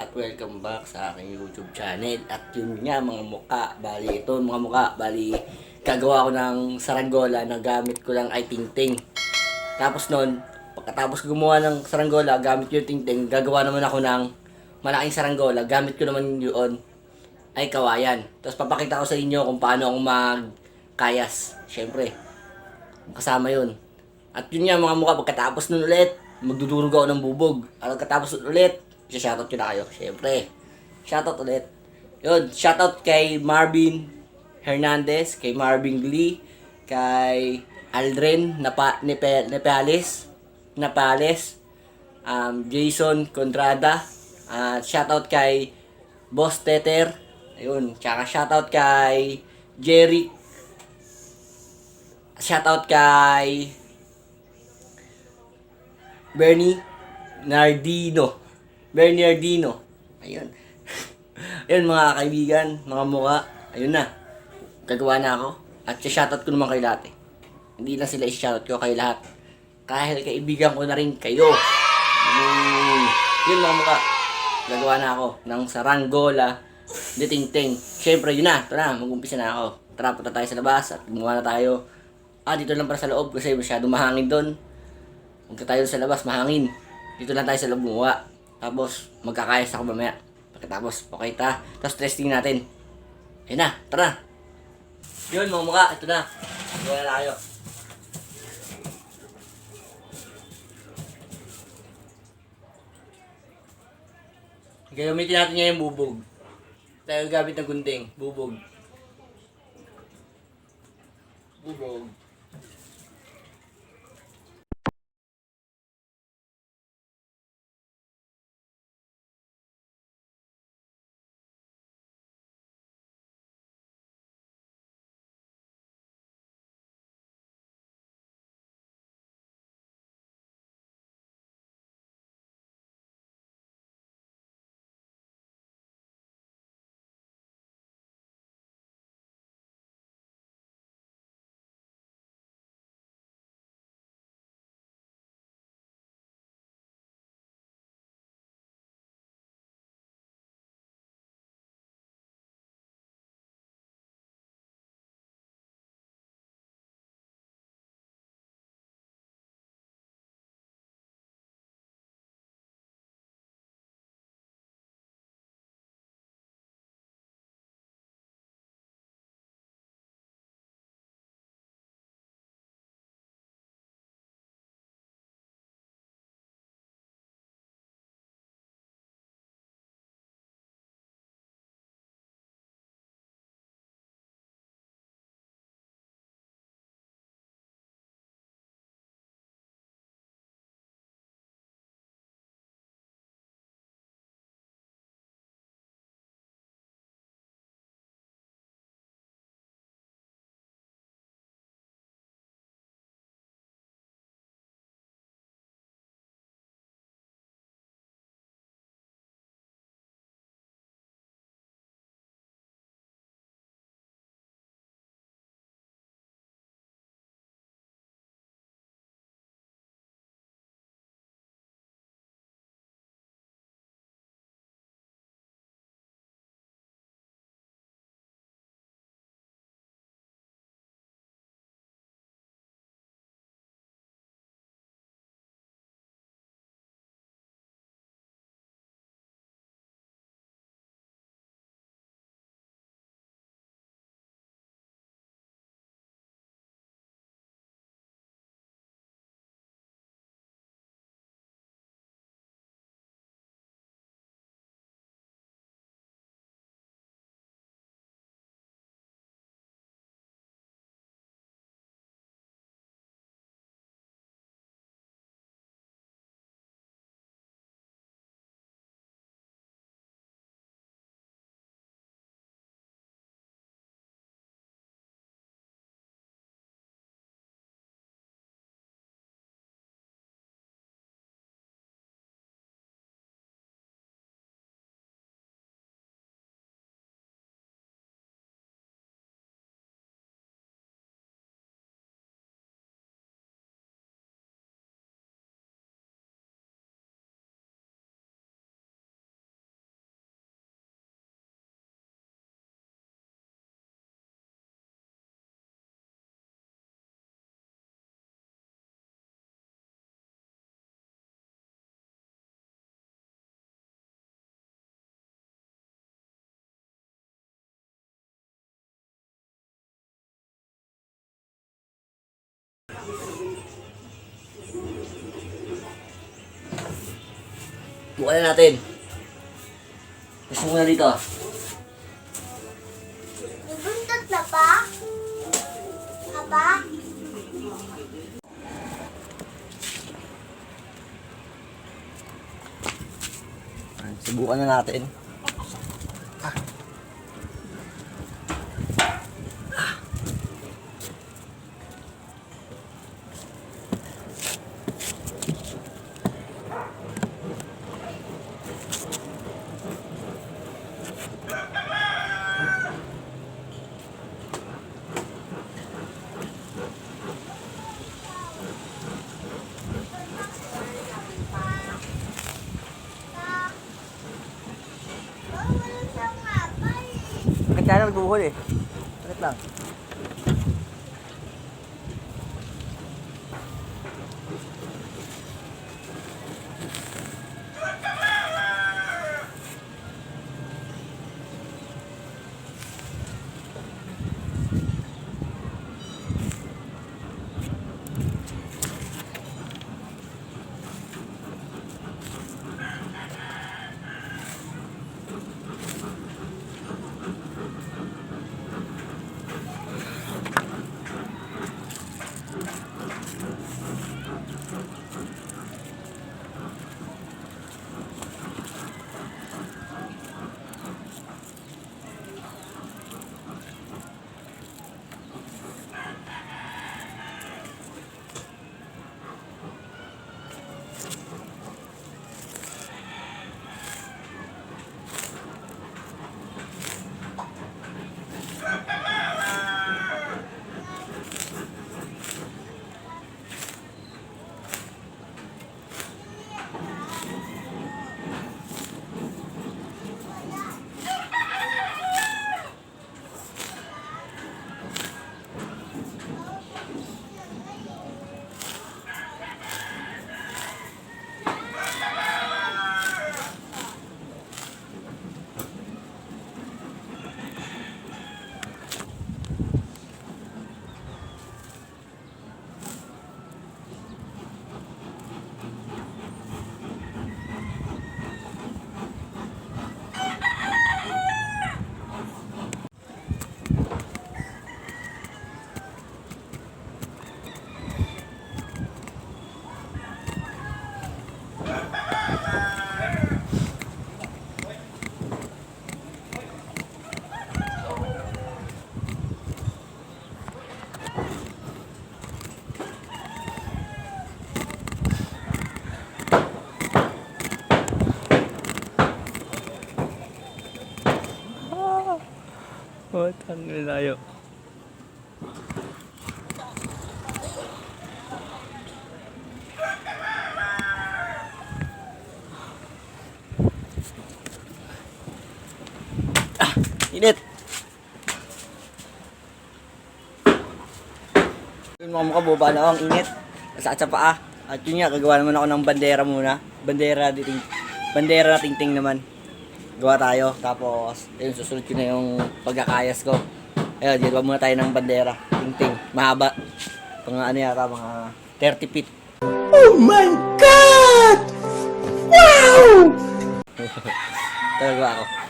at welcome back sa aking YouTube channel. At yun nga mga muka, bali ito mga muka, bali gagawa ko ng saranggola na gamit ko lang ay tingting. Tapos nun, pagkatapos gumawa ng saranggola, gamit yung tingting, gagawa naman ako ng malaking saranggola, gamit ko naman yun ay kawayan. Tapos papakita ko sa inyo kung paano ako magkayas. Siyempre, kasama yun. At yun nga mga mukha, pagkatapos nun ulit, magdudurog ako ng bubog. At pagkatapos ulit, shoutout ko na kayo. Siyempre, shoutout ulit. Yun, shoutout kay Marvin Hernandez, kay Marvin Lee, kay Aldrin Napa, Nepe, Nepales, Napales, um, Jason Contrada, at shoutout kay Boss Teter, ayun, tsaka shoutout kay Jerry, shoutout kay Bernie Nardino. Bernie Nardino. Ayun. Ayun mga kaibigan, mga muka. Ayun na. Gagawa na ako. At shoutout ko naman kay lahat eh. Hindi lang sila i-shoutout ko kay lahat. Kahit kaibigan ko na rin kayo. Mm. Yun mga muka. Gagawa na ako ng saranggola de ting-ting. Siyempre, yun na. Ito na, mag-umpisa na ako. Tara, punta tayo sa labas at gumawa na tayo. Ah, dito lang para sa loob kasi masyado mahangin doon. Huwag tayo sa labas, mahangin. Dito lang tayo sa loob gumawa. Tapos, magkakayas ako mamaya. Pagkatapos, okay ta. Tapos, testing natin. Ayun na, tara. Yun, mga mukha, ito na. Gawa na tayo. Gagamitin natin ngayon bubog. Tayo gamit ng gunting. Bubog. Bubog. Bukan na natin. Gusto muna dito. Nabuntot na ba? Aba? Subukan na natin. Kaya nagbuhol eh? Bakit lang? Tangin na tayo. Ah, init. Yun mga mukha, buba na ang init. Sa sa paa. At yun nga, gagawa naman ako ng bandera muna. Bandera, diting, bandera na tingting naman. Gawa tayo. Tapos, ayun, susunod ko na yung pagkakayas ko. Ayun, gawa muna tayo ng bandera. Tingting. Mahaba. Mga ano yata, mga 30 feet. Oh my God! Wow! Talaga ako.